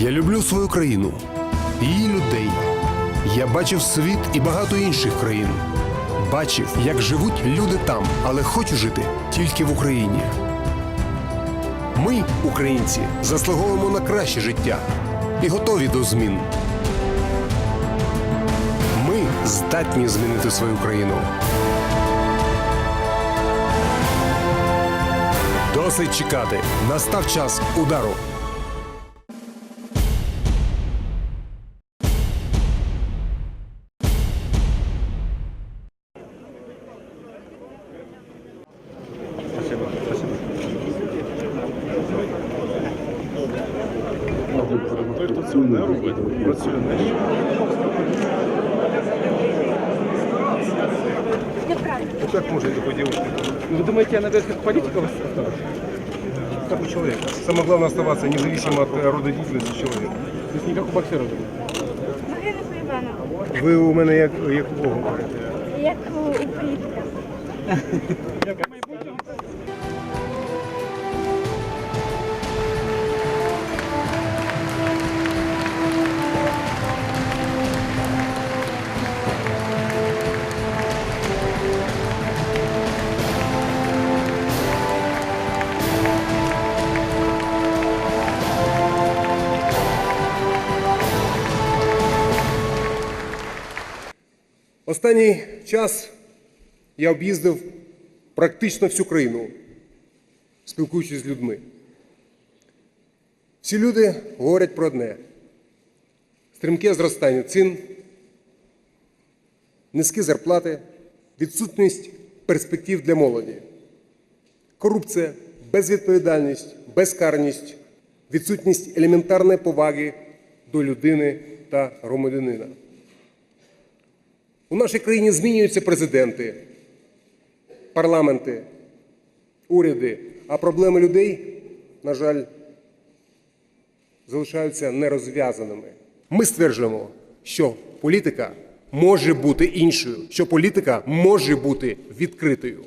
Я люблю свою країну, її людей. Я бачив світ і багато інших країн. Бачив, як живуть люди там, але хочу жити тільки в Україні. Ми, українці, заслуговуємо на краще життя і готові до змін. Ми здатні змінити свою країну. Досить чекати. Настав час удару. Працює на що. Ну как можно такой девушке? Ну, Вы думаете, я, наверное, как политиков осталась? Как у человека. Самое главное оставаться независимо от рода деятельности человека. То есть не как у боксера. Марина Іванова, Ви у мене як, як у Бога. як у політика. Останній час я об'їздив практично всю країну, спілкуючись з людьми. Всі люди говорять про одне: стрімке зростання цін, низькі зарплати, відсутність перспектив для молоді, корупція, безвідповідальність, безкарність, відсутність елементарної поваги до людини та громадянина. У нашій країні змінюються президенти, парламенти, уряди, а проблеми людей, на жаль, залишаються нерозв'язаними. Ми стверджуємо, що політика може бути іншою, що політика може бути відкритою.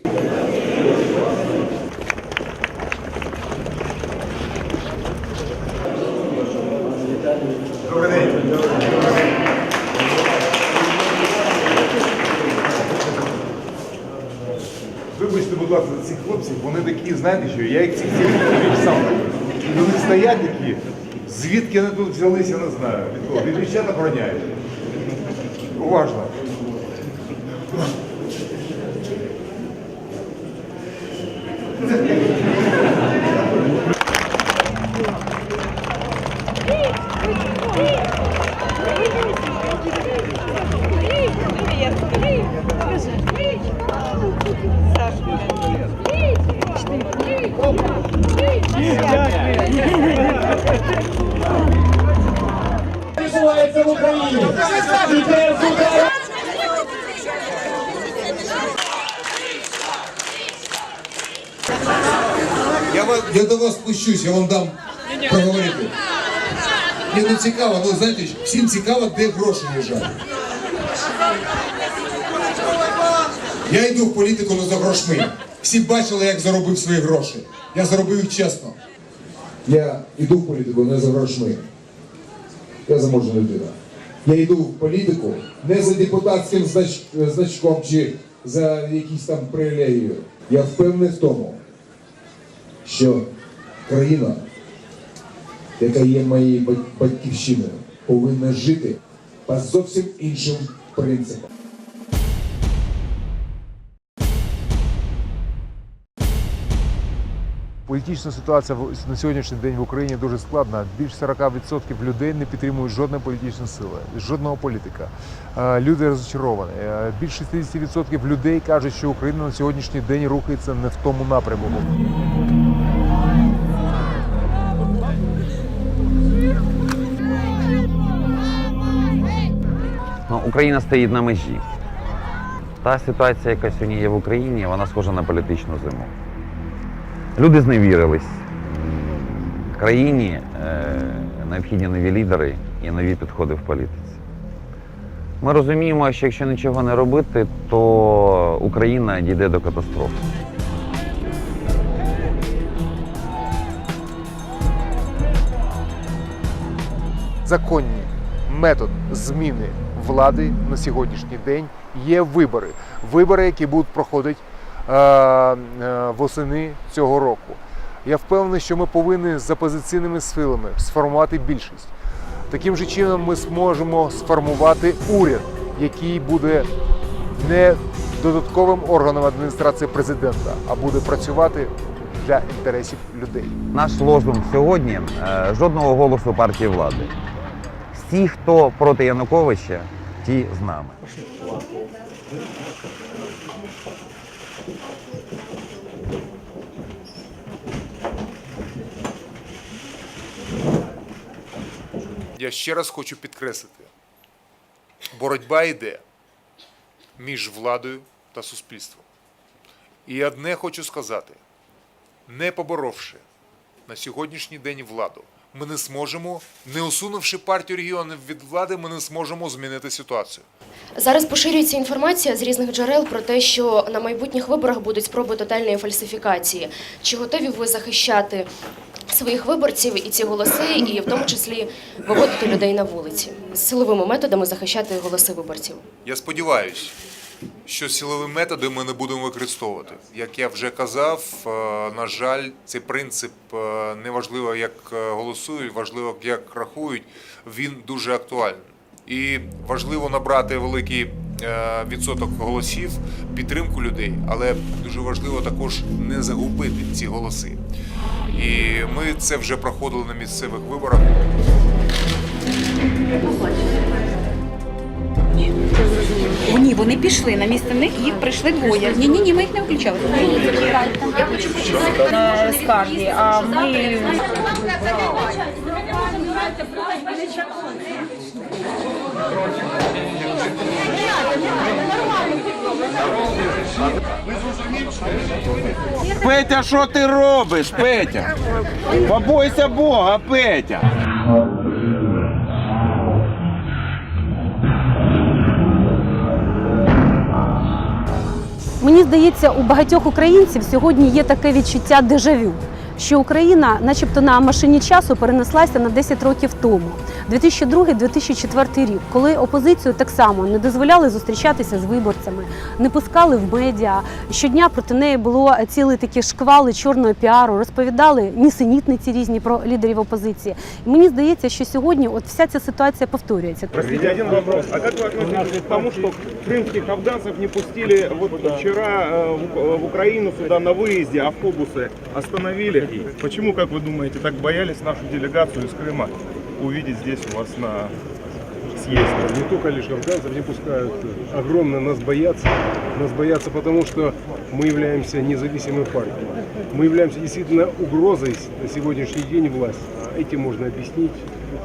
Вони такі, знаєте що, я їх цих сам. Вони стоять такі, звідки вони тут взялися, не знаю. Від кого? Від дівчат охороняють. Уважно. Спущусь, я вам дам проговорити. Мені не цікаво, ну знаєте, всім цікаво, де гроші лежать. Я йду в політику не за грошми. Всі бачили, як заробив свої гроші. Я заробив їх чесно. Я йду в політику не за грошми. Я заможна людина. Я йду в політику не за депутатським знач... значком чи за якісь там привілеєю. Я впевнений в тому, що країна, яка є моєю батьківщиною, повинна жити по зовсім іншим принципам. Політична ситуація на сьогоднішній день в Україні дуже складна. Більш 40% людей не підтримують жодної політичної сили, жодного політика. Е, Люди розчаровані. Е, Більш 60% людей кажуть, що Україна на сьогоднішній день рухається не в тому напрямку. Ну, Україна стоїть на межі. Та ситуація, яка сьогодні є в Україні, вона схожа на політичну зиму. Люди зневірились. Країні е, необхідні нові лідери і нові підходи в політиці. Ми розуміємо, що якщо нічого не робити, то Україна дійде до катастрофи. законні метод зміни влади на сьогоднішній день є вибори. Вибори, які будуть проходити е, е, восени цього року. Я впевнений, що ми повинні з опозиційними силами сформувати більшість. Таким же чином ми зможемо сформувати уряд, який буде не додатковим органом адміністрації президента, а буде працювати для інтересів людей. Наш лозунг сьогодні е, жодного голосу партії влади. Всі, хто проти Януковича, ті з нами. Я ще раз хочу підкреслити: боротьба йде між владою та суспільством. І одне хочу сказати: не поборовши на сьогоднішній день владу, ми не зможемо, не усунувши партію регіонів від влади, ми не зможемо змінити ситуацію. Зараз поширюється інформація з різних джерел про те, що на майбутніх виборах будуть спроби тотальної фальсифікації. Чи готові ви захищати своїх виборців і ці голоси, і в тому числі виводити людей на вулиці з силовими методами захищати голоси виборців? Я сподіваюся, що силові методи ми не будемо використовувати. Як я вже казав, е, на жаль, цей принцип е, не важливо, як е, голосують, важливо, як рахують, він дуже актуальний. І важливо набрати великий відсоток голосів, підтримку людей, але дуже важливо також не загубити ці голоси. І ми це вже проходили на місцевих виборах. Ні, вони пішли на місце них, їх прийшли двоє. Ні, ні, ні, ми їх не включали. На скаргі, а ми Петя, що ти робиш, Петя? Побойся Бога, Петя. Мені здається, у багатьох українців сьогодні є таке відчуття дежавю, що Україна, начебто, на машині часу перенеслася на 10 років тому, 2002-2004 рік, коли опозицію так само не дозволяли зустрічатися з виборцями, не пускали в медіа. Щодня проти неї було цілий такі шквали чорного піару, розповідали нісенітниці різні про лідерів опозиції. І мені здається, що сьогодні от вся ця ситуація повторюється. Простите, один вопрос. А как вы относитесь к тому, что крымских афганцев не пустили вот вчера э, в- в Украину сюда на выезде, автобусы остановили? Почему, как вы думаете, так боялись нашу делегацию из Крыма Увидеть здесь у вас на съезде? Не только лишь афганцев не пускают, огромно нас боятся. Нас боятся потому, что мы являемся независимой партией. Мы являемся действительно угрозой на сегодняшний день власти. Этим можно объяснить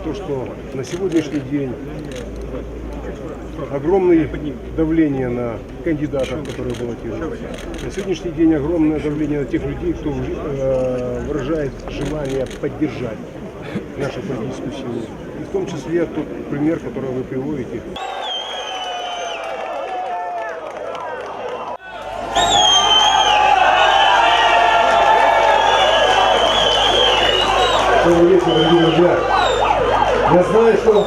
то, что на сегодняшний день огромное давление на кандидатов, которые баллотируются. На сегодняшний день огромное давление на тех людей, кто э, выражает желание поддержать нашу политическую силу. И в том числе тот пример, который вы приводите. Я знаю, что,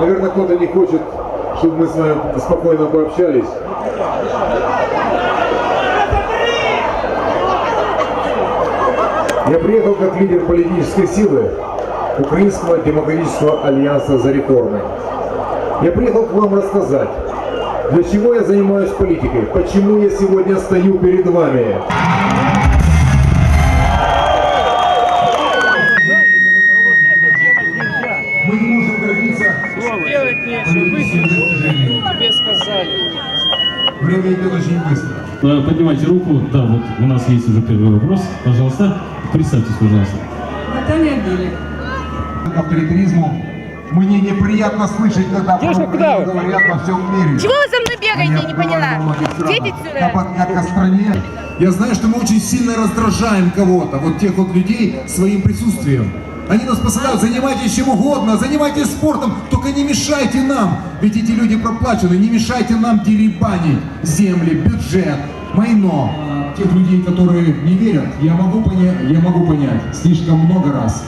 наверное, кто-то не хочет, чтобы мы с вами спокойно пообщались. Я приехал как лидер политической силы Украинского демократического альянса за реформы. Я приехал к вам рассказать, для чего я занимаюсь политикой, почему я сегодня стою перед вами. Поднимайте руку. Да, вот у нас есть уже первый вопрос. Пожалуйста, представьтесь, пожалуйста. Авторитаризму мне неприятно слышать, когда Девушка, куда Украину вы? говорят во всем мире. Чего вы за мной бегаете, я не поняла? Я сюда. как о стране. Я знаю, что мы очень сильно раздражаем кого-то, вот тех вот людей своим присутствием. Они нас посылают, занимайтесь чем угодно, занимайтесь спортом, только не мешайте нам. Ведь эти люди проплачены, не мешайте нам деребанить земли, бюджет, майно. Тех людей, которые не верят, я могу понять, я могу понять слишком много раз.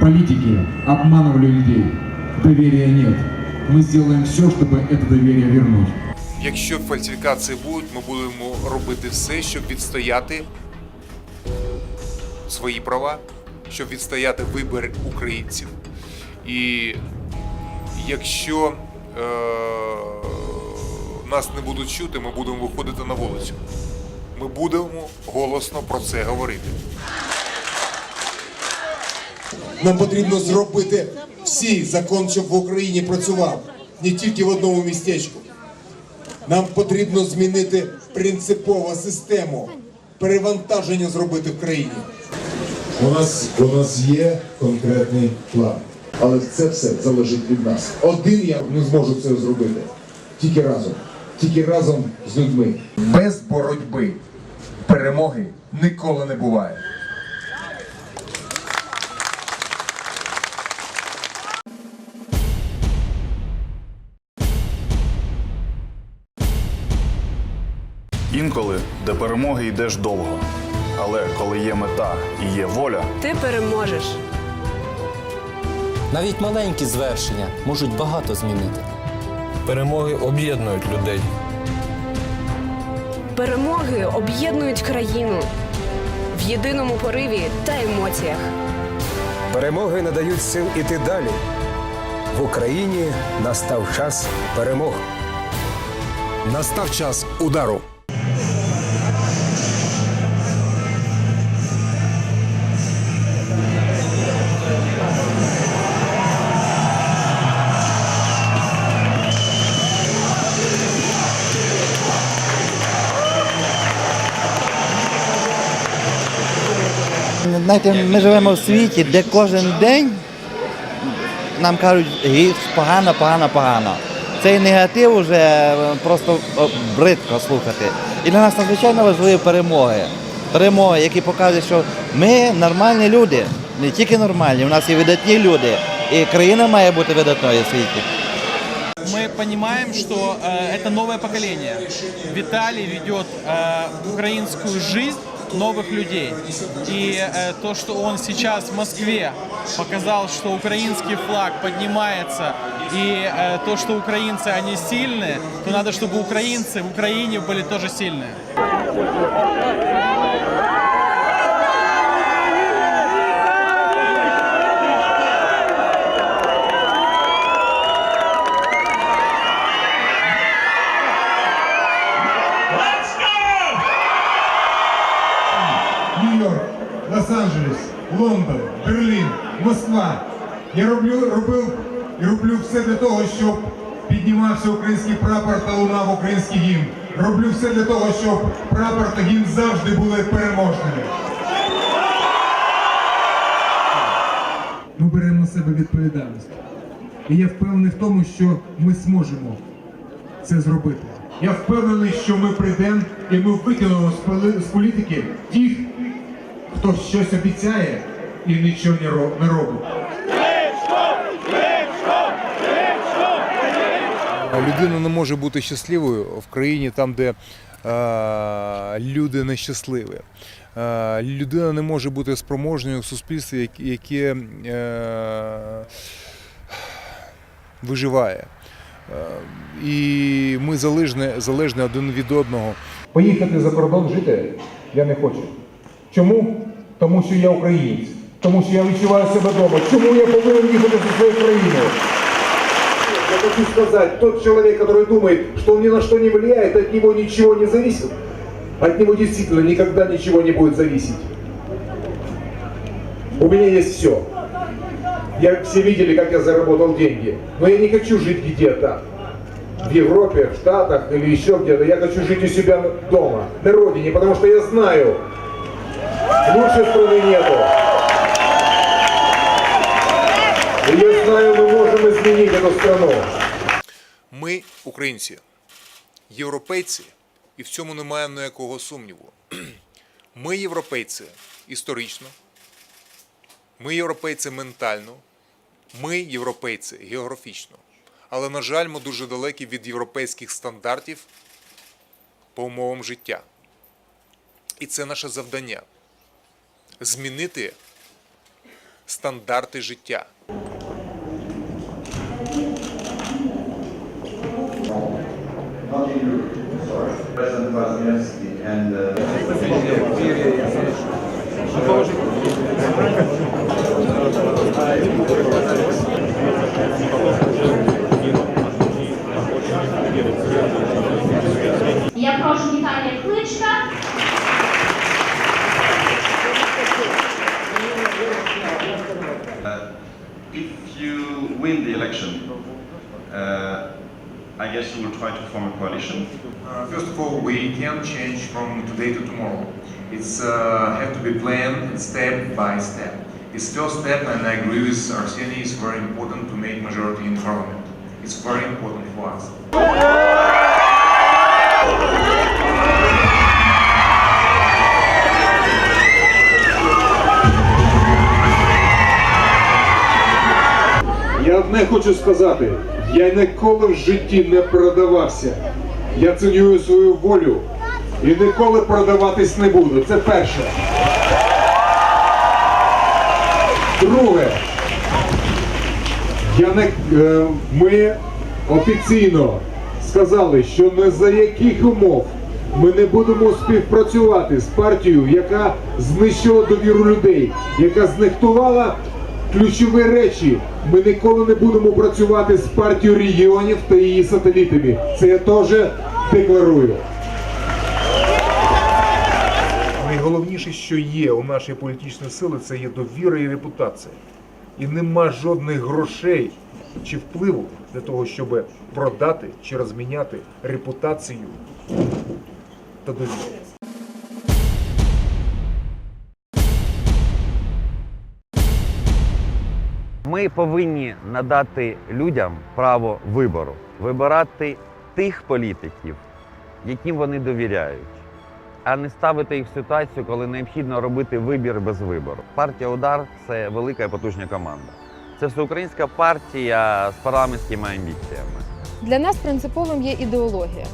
Политики обманывали людей. Доверия нет. Мы сделаем все, чтобы это доверие вернуть. Якщо фальсифікації будуть, ми будемо робити все, щоб відстояти свої права, щоб відстояти вибір українців. І якщо е- нас не будуть чути, ми будемо виходити на вулицю. Ми будемо голосно про це говорити. Нам потрібно зробити всі закон, щоб в Україні працював, не тільки в одному містечку. Нам потрібно змінити принципово систему, перевантаження зробити в країні. У нас, у нас є конкретний план. Але це все залежить від нас. Один я не зможу це зробити. Тільки разом. Тільки разом з людьми. Без боротьби перемоги ніколи не буває. Інколи до перемоги йдеш довго. Але коли є мета і є воля, Ти переможеш. Навіть маленькі звершення можуть багато змінити. Перемоги об'єднують людей. Перемоги об'єднують країну в єдиному пориві та емоціях. Перемоги надають сил іти далі. В Україні настав час перемог. Настав час удару. Знаєте, ми живемо в світі, де кожен день нам кажуть гірш, погано, погано, погано. Цей негатив вже просто о, бридко слухати. І для нас надзвичайно важливі перемоги. Перемоги, які показують, що ми нормальні люди, не тільки нормальні, у нас є видатні люди. І країна має бути видатною в світі. Мы понимаем, что э, это новое поколение. Виталий ведет э, украинскую жизнь новых людей. И э, то, что он сейчас в Москве показал, что украинский флаг поднимается, и э, то, что украинцы, они сильные, то надо, чтобы украинцы в Украине были тоже сильные. Нью-Йорк, Лос-Анджелес, Лондон, Берлін, Москва. Я роблю, робив і роблю все для того, щоб піднімався український прапор та лунав український гімн. Роблю все для того, щоб прапор та гімн завжди були переможними. Ми беремо на себе відповідальність. І я впевнений в тому, що ми зможемо це зробити. Я впевнений, що ми прийдемо і ми викинемо з політики тих, хто щось обіцяє і нічого не ро- не робить. Людина не може бути щасливою в країні там, де е, люди нещасливі. Е, людина не може бути спроможною в суспільстві, яке е, виживає. Е, і ми залежні, залежні один від одного. Поїхати за кордон жити я не хочу. Чому? Тому що я українець. Тому що я відчуваю себе вдома. Чому я повинен їхати за своєю країною? Я хочу сказать, тот человек, который думает, что он ни на что не влияет, от него ничего не зависит, от него действительно никогда ничего не будет зависеть. У меня есть все. Я, все видели, как я заработал деньги. Но я не хочу жить где-то. В Европе, в Штатах или еще где-то. Я хочу жить у себя дома, на родине, потому что я знаю, лучшей страны нету. И я знаю, мы можем изменить эту страну. Ми, українці, європейці, і в цьому немає ніякого сумніву. Ми європейці історично, ми європейці ментально, ми європейці географічно. Але, на жаль, ми дуже далекі від європейських стандартів по умовам життя. І це наше завдання змінити стандарти життя. Я прошу Віталія Кличка. Win the election, uh, I guess you will try to form a coalition. Uh, first of all, we can't change from today to tomorrow. It's uh, have to be planned step by step. It's first step, and I agree with Arseny. It's very important to make majority in parliament. It's very important for us. Одне хочу сказати: я ніколи в житті не продавався. Я цінюю свою волю і ніколи продаватись не буду. Це перше. Друге, я не, е, ми офіційно сказали, що не за яких умов ми не будемо співпрацювати з партією, яка знищила довіру людей, яка знехтувала ключові речі. Ми ніколи не будемо працювати з партією регіонів та її сателітами. Це я теж декларую. Найголовніше, що є у нашої політичної сили, це є довіра і репутація. І нема жодних грошей чи впливу для того, щоб продати чи розміняти репутацію та довіру. Ми повинні надати людям право вибору, вибирати тих політиків, яким вони довіряють, а не ставити їх в ситуацію, коли необхідно робити вибір без вибору. Партія Удар це велика і потужна команда. Це всеукраїнська партія з парламентськими амбіціями. Для нас принциповим є ідеологія.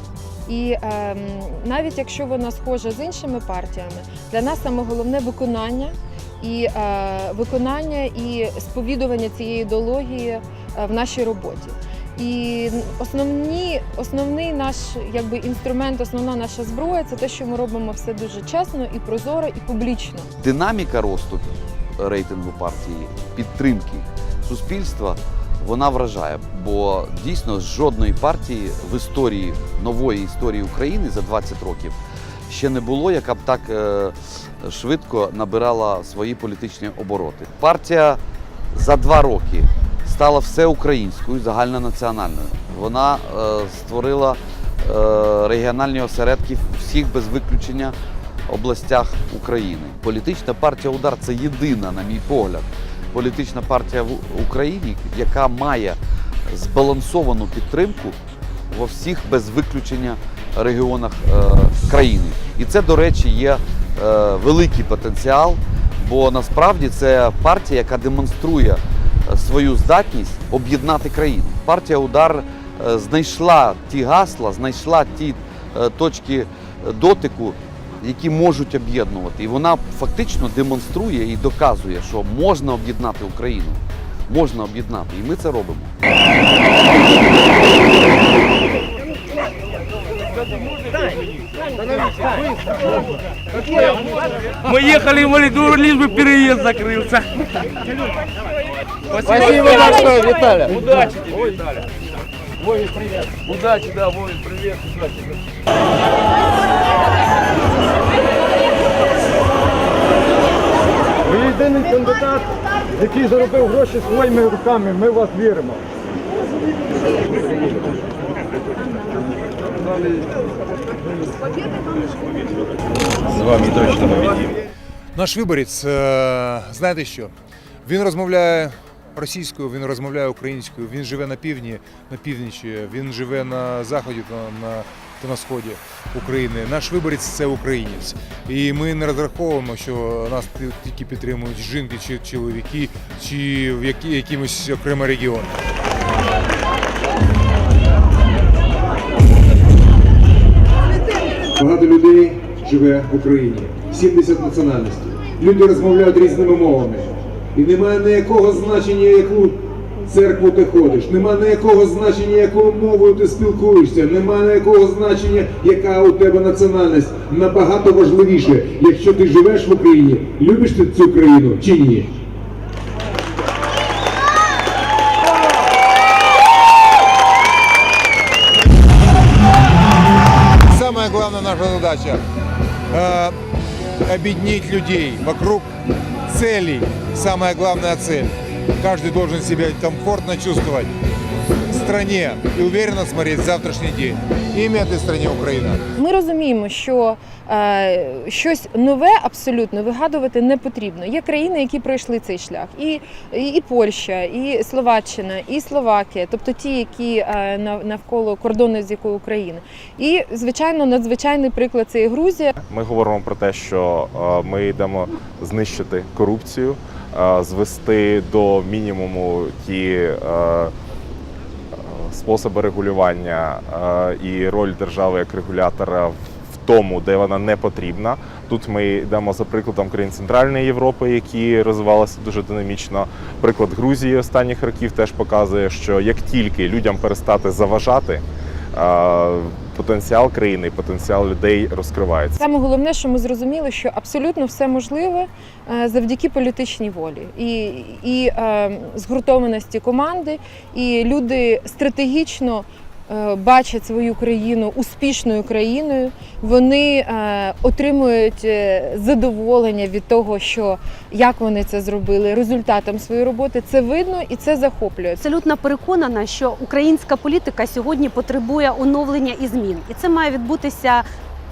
І ем, навіть якщо вона схожа з іншими партіями, для нас саме головне виконання і е, виконання і сповідування цієї ідеології е, в нашій роботі. І основні, основний наш якби, інструмент, основна наша зброя це те, що ми робимо все дуже чесно і прозоро, і публічно. динаміка росту рейтингу партії, підтримки суспільства, вона вражає. Бо дійсно жодної партії в історії нової історії України за 20 років ще не було, яка б так е, швидко набирала свої політичні обороти. Партія за два роки стала всеукраїнською, загальнонаціональною. Вона е, створила е, регіональні осередки всіх без виключення областях України. Політична партія Удар це єдина, на мій погляд, політична партія в Україні, яка має збалансовану підтримку во всіх без виключення регіонах е, країни. І це, до речі, є е, великий потенціал, бо насправді це партія, яка демонструє е, свою здатність об'єднати країну. Партія Удар знайшла ті гасла, знайшла ті точки дотику, які можуть об'єднувати. І вона фактично демонструє і доказує, що можна об'єднати Україну. Можна об'єднати, і ми це робимо. Мы ехали в Валидур, лишь бы переезд закрылся. Спасибо большое, Виталий. Удачи тебе, Виталий. Вове, привет. Удачи, да, Вове, привет. Удачи. Ви єдиний кандидат, який заробив гроші своїми руками. Ми в вас віримо. Наш виборець, е, знаєте що? Він розмовляє російською, він розмовляє українською, він живе на півдні, на північі, він живе на заході та на, та на сході України. Наш виборець це українець. І ми не розраховуємо, що нас ті- тільки підтримують жінки чи чоловіки, чи в якимось окремий регіон. Багато людей живе в Україні, 70 національностей. Люди розмовляють різними мовами. І немає ніякого значення, яку церкву ти ходиш, немає ніякого значення, якою мовою ти спілкуєшся, немає ніякого значення, яка у тебе національність. Набагато важливіше, якщо ти живеш в Україні, любиш ти цю країну чи ні. Задача э, объединить людей вокруг целей. Самая главная цель. Каждый должен себя комфортно чувствовать в стране и уверенно смотреть в завтрашний день. Этой стране Украина. Ми розуміємо, що е, щось нове абсолютно вигадувати не потрібно. Є країни, які пройшли цей шлях, і, і, і Польща, і Словаччина, і Словакія, тобто ті, які е, навколо кордону з якої України. І звичайно, надзвичайний приклад це і Грузія. Ми говоримо про те, що е, ми йдемо знищити корупцію, е, звести до мінімуму ті е, способи регулювання е, і роль держави як регулятора в тому, де вона не потрібна. Тут ми йдемо за прикладом країн Центральної Європи, які розвивалися дуже динамічно. Приклад Грузії останніх років теж показує, що як тільки людям перестати заважати, е, потенціал країни, потенціал людей розкривається. Саме головне, що ми зрозуміли, що абсолютно все можливе е, завдяки політичній волі і, і е, згуртованості команди, і люди стратегічно. Е, Бачать свою країну успішною країною, вони е, отримують е, задоволення від того, що як вони це зробили, результатом своєї роботи. Це видно і це захоплює. Абсолютно переконана, що українська політика сьогодні потребує оновлення і змін, і це має відбутися.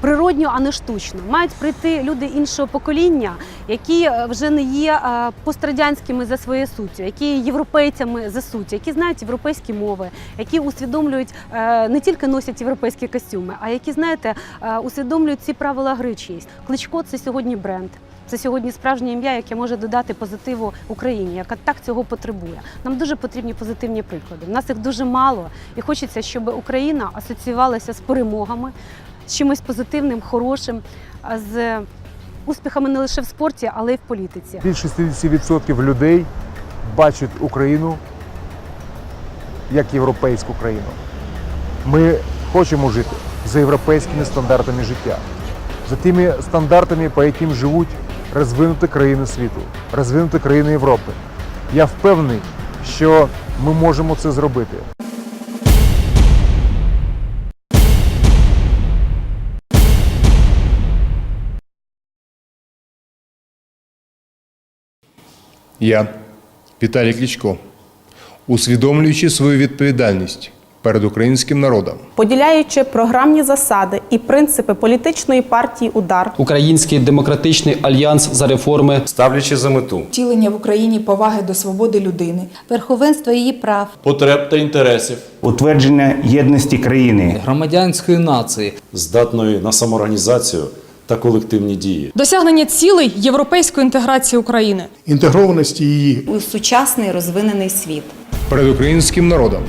Природньо, а не штучно, мають прийти люди іншого покоління, які е, вже не є е, пострадянськими за своєю суттю, які є європейцями за суттю, які знають європейські мови, які усвідомлюють е, не тільки носять європейські костюми, а які знаєте, усвідомлюють ці правила гри чиїсь. Кличко це сьогодні бренд. Це сьогодні справжнє ім'я, яке може додати позитиву Україні, яка так цього потребує. Нам дуже потрібні позитивні приклади. У нас їх дуже мало, і хочеться, щоб Україна асоціювалася з перемогами, чимось позитивним, хорошим, з успіхами не лише в спорті, але й в політиці. Більше 60% людей бачать Україну як європейську країну. Ми хочемо жити за європейськими стандартами життя, за тими стандартами, по яким живуть розвинуті країни світу, розвинуті країни Європи. Я впевнений, що ми можемо це зробити. Я, Віталій Кличко, усвідомлюючи свою відповідальність перед українським народом, поділяючи програмні засади і принципи політичної партії Удар, Український демократичний альянс за реформи, ставлячи за мету втілення в Україні поваги до свободи людини, Верховенство її прав. потреб та інтересів утвердження єдності країни, громадянської нації, здатної на самоорганізацію та колективні дії. досягнення цілей європейської інтеграції України. Інтегрованості її У сучасний розвинений світ. перед українським народом,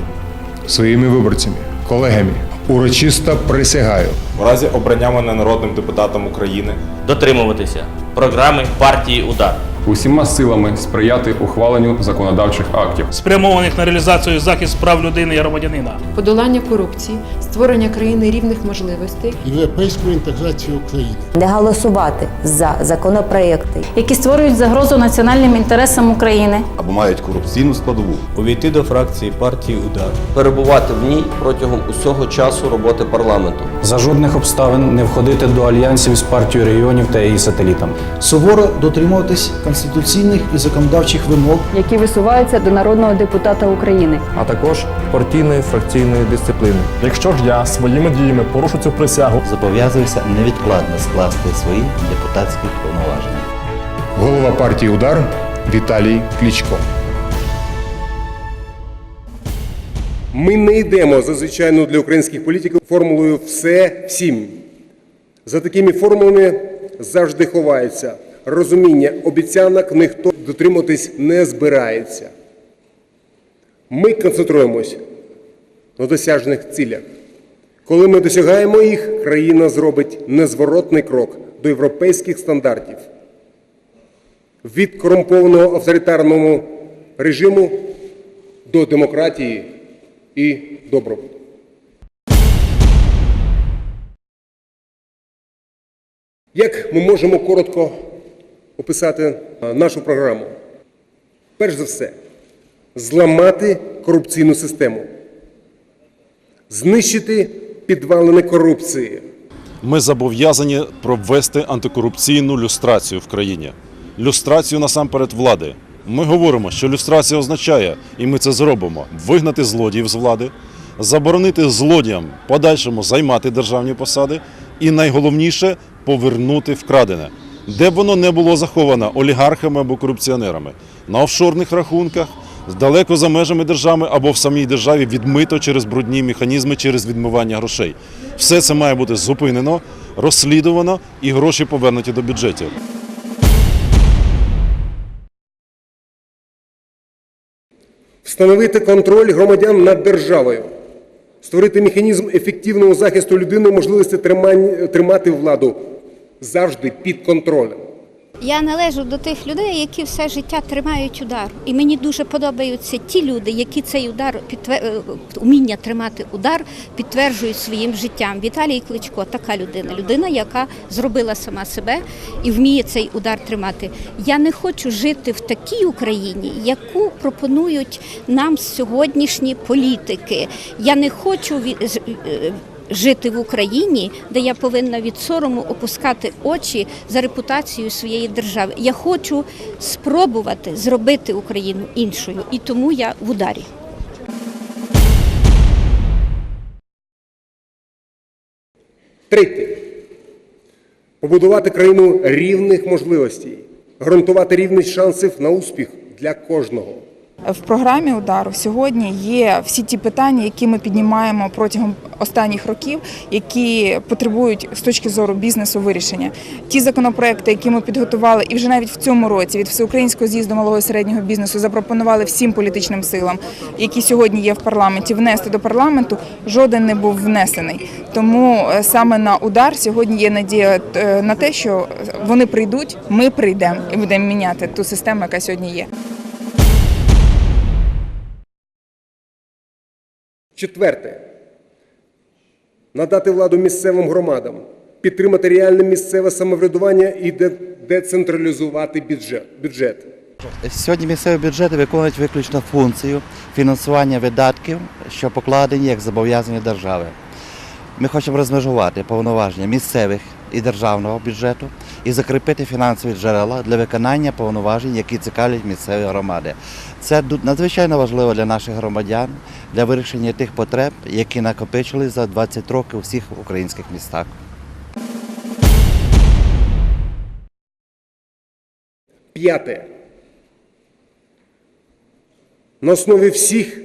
своїми виборцями, колегами урочисто присягаю В разі обрання мене народним депутатом України дотримуватися програми партії Удар. Усіма силами сприяти ухваленню законодавчих актів. спрямованих на реалізацію захист прав людини і громадянина. Подолання корупції, створення країни рівних можливостей. європейську інтеграцію України. Не голосувати за законопроекти. які створюють загрозу національним інтересам України. Або мають корупційну складову. Увійти до фракції партії Удар. Перебувати в ній протягом усього часу роботи парламенту. За жодних обставин не входити до альянсів з партією регіонів та її сателітами. Суворо дотримуватись конституційних і законодавчих вимог, які висуваються до народного депутата України. а також партійної фракційної дисципліни. Якщо ж я своїми діями порушу цю присягу, Зобов'язуюся невідкладно скласти свої депутатські повноваження. голова партії Удар Віталій Кличко. Ми не йдемо за звичайною для українських політиків формулою все всім. За такими формулами завжди ховається розуміння обіцянок ніхто дотримуватись не збирається. Ми концентруємось на досяжних цілях. Коли ми досягаємо їх, країна зробить незворотний крок до європейських стандартів. від корумпованого авторитарного режиму до демократії і добробуту. Як ми можемо коротко описати нашу програму? Перш за все, зламати корупційну систему, знищити підвалини корупції. Ми зобов'язані провести антикорупційну люстрацію в країні. Люстрацію насамперед влади. Ми говоримо, що люстрація означає, і ми це зробимо, вигнати злодіїв з влади, заборонити злодіям подальшому займати державні посади, і найголовніше повернути вкрадене, де б воно не було заховано олігархами або корупціонерами, на офшорних рахунках, далеко за межами держави або в самій державі відмито через брудні механізми, через відмивання грошей. Все це має бути зупинено, розслідувано і гроші повернуті до бюджетів. Встановити контроль громадян над державою, створити механізм ефективного захисту людини, можливості тримати владу завжди під контролем. Я належу до тих людей, які все життя тримають удар. І мені дуже подобаються ті люди, які цей удар підтвер... е, уміння тримати удар підтверджують своїм життям. Віталій Кличко така людина, людина, яка зробила сама себе і вміє цей удар тримати. Я не хочу жити в такій Україні, яку пропонують нам сьогоднішні політики. Я не хочу е, жити в Україні, де я повинна від сорому опускати очі за репутацією своєї держави. Я хочу спробувати зробити Україну іншою, і тому я в ударі. Третє. Побудувати країну рівних можливостей, гарантувати рівність шансів на успіх для кожного. В програмі удару сьогодні є всі ті питання, які ми піднімаємо протягом останніх років, які потребують з точки зору бізнесу вирішення. Ті законопроекти, які ми підготували, і вже навіть в цьому році від всеукраїнського з'їзду малого і середнього бізнесу запропонували всім політичним силам, які сьогодні є в парламенті, внести до парламенту. Жоден не був внесений. Тому е, саме на удар сьогодні є надія е, на те, що вони прийдуть, ми прийдемо і будемо міняти ту систему, яка сьогодні є. Четверте. Надати владу місцевим громадам, підтримати реальне місцеве самоврядування і децентралізувати бюджет. Сьогодні місцеві бюджети виконують виключно функцію фінансування видатків, що покладені як зобов'язання держави. Ми хочемо розмежувати повноваження місцевих і державного бюджету і закріпити фінансові джерела для виконання повноважень, які цікавлять місцеві громади. Це надзвичайно важливо для наших громадян, для вирішення тих потреб, які накопичили за 20 років у всіх українських містах. П'яте. На основі всіх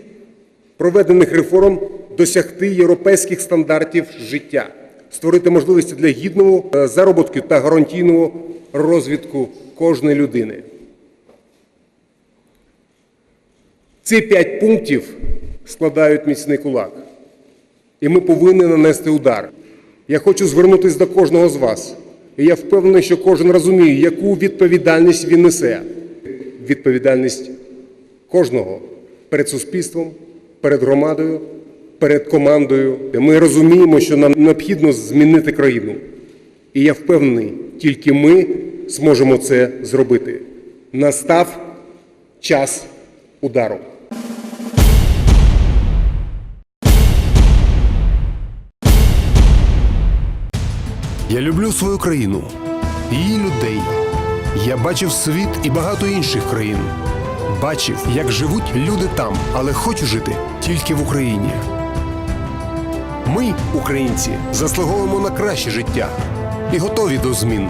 проведених реформ досягти європейських стандартів життя, створити можливості для гідного е, заробітку та гарантійного розвитку кожної людини. Ці п'ять пунктів складають міцний кулак. І ми повинні нанести удар. Я хочу звернутися до кожного з вас. І я впевнений, що кожен розуміє, яку відповідальність він несе. Відповідальність кожного перед суспільством, перед громадою, перед командою. Ми розуміємо, що нам необхідно змінити країну. І я впевнений, тільки ми зможемо це зробити. Настав час удару. Я люблю свою країну, її людей. Я бачив світ і багато інших країн. Бачив, як живуть люди там, але хочу жити тільки в Україні. Ми, українці, заслуговуємо на краще життя і готові до змін.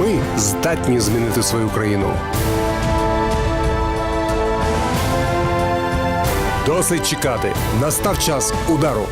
Ми здатні змінити свою країну. Досить чекати. Настав час удару.